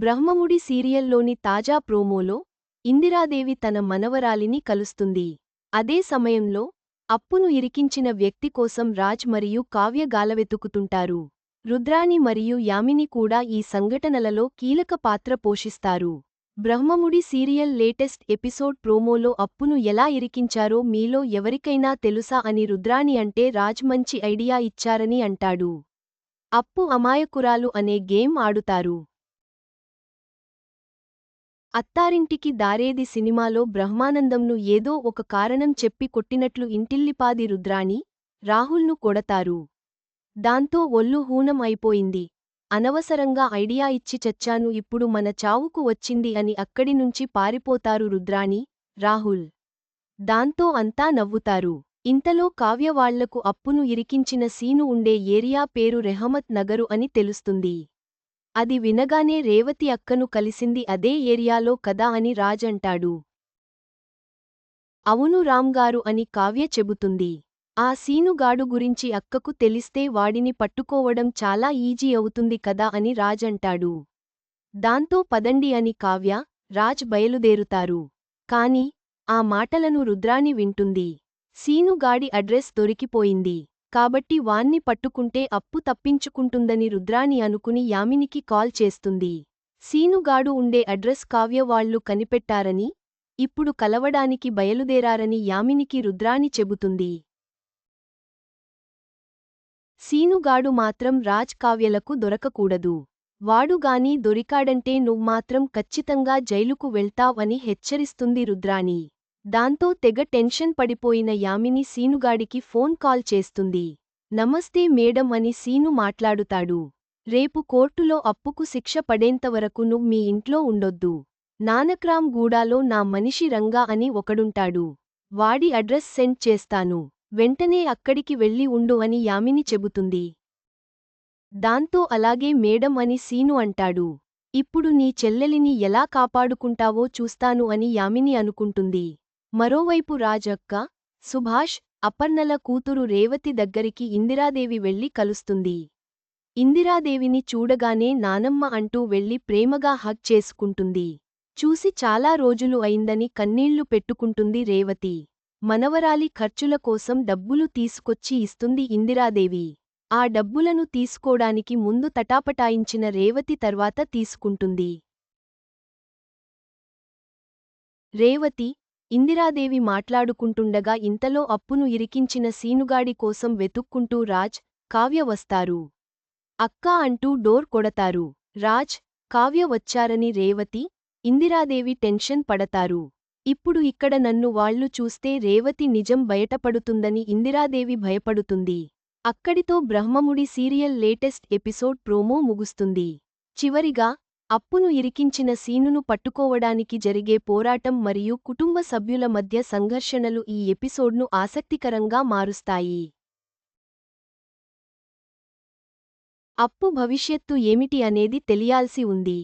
బ్రహ్మముడి సీరియల్లోని తాజా ప్రోమోలో ఇందిరాదేవి తన మనవరాలిని కలుస్తుంది. అదే సమయంలో అప్పును ఇరికించిన వ్యక్తి కోసం రాజ్ మరియు కావ్య గాలవెతుకుతుంటారు రుద్రాణి మరియు యామిని కూడా ఈ సంఘటనలలో కీలక పాత్ర పోషిస్తారు. బ్రహ్మముడి సీరియల్ లేటెస్ట్ ఎపిసోడ్ ప్రోమోలో అప్పును ఎలా ఇరికించారో మీలో ఎవరికైనా తెలుసా అని రుద్రాణి అంటే రాజ్ మంచి ఐడియా ఇచ్చారని అంటాడు. అప్పు అమాయకురాలు అనే గేమ్ ఆడుతారు. అత్తారింటికి దారేది సినిమాలో బ్రహ్మానందంను ఏదో ఒక కారణం చెప్పి కొట్టినట్లు ఇంటిల్లిపాది రుద్రాణి రాహుల్ను కొడతారు. దాంతో ఒళ్ళు హూనం అయిపోయింది. అనవసరంగా ఐడియా ఇచ్చి చచ్చాను ఇప్పుడు మన చావుకు వచ్చింది అని అక్కడి నుంచి పారిపోతారు రుద్రాణి రాహుల్. దాంతో అంతా నవ్వుతారు. ఇంతలో కావ్యవాళ్ళకు అప్పును ఇరికించిన సీను ఉండే ఏరియా పేరు రెహమత్ నగరు అని తెలుస్తుంది. అది వినగానే రేవతి అక్కను కలిసింది అదే ఏరియాలో కదా అని రాజంటాడు అవును రామ్గారు అని కావ్య చెబుతుంది. ఆ సీనుగాడు గురించి అక్కకు తెలిస్తే వాడిని పట్టుకోవడం చాలా ఈజీ అవుతుంది కదా అని రాజంటాడు దాంతో పదండి అని కావ్య రాజ్ బయలుదేరుతారు. కాని ఆ మాటలను రుద్రాణి వింటుంది. సీనుగాడి అడ్రస్ దొరికిపోయింది. కాబట్టి వాన్ని పట్టుకుంటే అప్పు తప్పించుకుంటుందని రుద్రాణి అనుకుని యామినికి కాల్ చేస్తుంది. సీనుగాడు ఉండే అడ్రస్ కావ్యవాళ్ళు కనిపెట్టారని ఇప్పుడు కలవడానికి బయలుదేరారని యామినికి రుద్రాణి చెబుతుంది. సీనుగాడు మాత్రం రాజ్ కావ్యలకు దొరకకూడదు. వాడుగాని దొరికాడంటే నువ్వు మాత్రం ఖచ్చితంగా జైలుకు వెళ్తావని హెచ్చరిస్తుంది రుద్రాణి. దాంతో తెగ టెన్షన్ పడిపోయిన యామిని సీనుగాడికి ఫోన్ కాల్ చేస్తుంది. నమస్తే మేడం అని సీను మాట్లాడుతాడు. రేపు కోర్టులో అప్పుకు శిక్ష పడేంతవరకు నువ్వు మీ ఇంట్లో ఉండొద్దు. నానక్రామ్ గూడాలో నా మనిషి రంగా అని ఒకడుంటాడు. వాడి అడ్రస్ సెండ్ చేస్తాను. వెంటనే అక్కడికి వెళ్ళి ఉండు అని యామిని చెబుతుంది. దాంతో అలాగే మేడం అని సీను అంటాడు. ఇప్పుడు నీ చెల్లెలిని ఎలా కాపాడుకుంటావో చూస్తాను అని యామిని అనుకుంటుంది. మరోవైపు రాజక్క సుభాష్ అపర్ణల కూతురు రేవతి దగ్గరికి ఇందిరాదేవి వెళ్ళి కలుస్తుంది. ఇందిరాదేవిని చూడగానే నానమ్మ అంటూ వెళ్ళి ప్రేమగా హగ్ చేసుకుంటుంది. చూసి చాలా రోజులు అయిందని కన్నీళ్ళు పెట్టుకుంటుంది రేవతి. మనవరాలి ఖర్చుల కోసం డబ్బులు తీసుకొచ్చి ఇస్తుంది ఇందిరాదేవి. ఆ డబ్బులను తీసుకోడానికి ముందు తటాపటాయించిన రేవతి తర్వాత తీసుకుంటుంది. రేవతి ఇందిరాదేవి మాట్లాడుకుంటుండగా ఇంతలో అప్పును ఇరికించిన సీనుగాడి కోసం వెతుక్కుంటూ రాజ్ కావ్య వస్తారు. అక్కా అంటూ డోర్ కొడతారు. రాజ్ కావ్య వచ్చారని రేవతి ఇందిరాదేవి టెన్షన్ పడతారు. ఇప్పుడు ఇక్కడ నన్ను వాళ్ళు చూస్తే రేవతి నిజం బయటపడుతుందని ఇందిరాదేవి భయపడుతుంది. అక్కడితో Brahmamudi serial latest episode promo ముగుస్తుంది. చివరిగా అప్పును ఇరికించిన సీనును పట్టుకోవడానికి జరిగే పోరాటం మరియు కుటుంబ సభ్యుల మధ్య సంఘర్షణలు ఈ ఎపిసోడ్ను ఆసక్తికరంగా మారుస్తాయి. అప్పు భవిష్యత్తు ఏమిటి అనేది తెలియాల్సి ఉంది.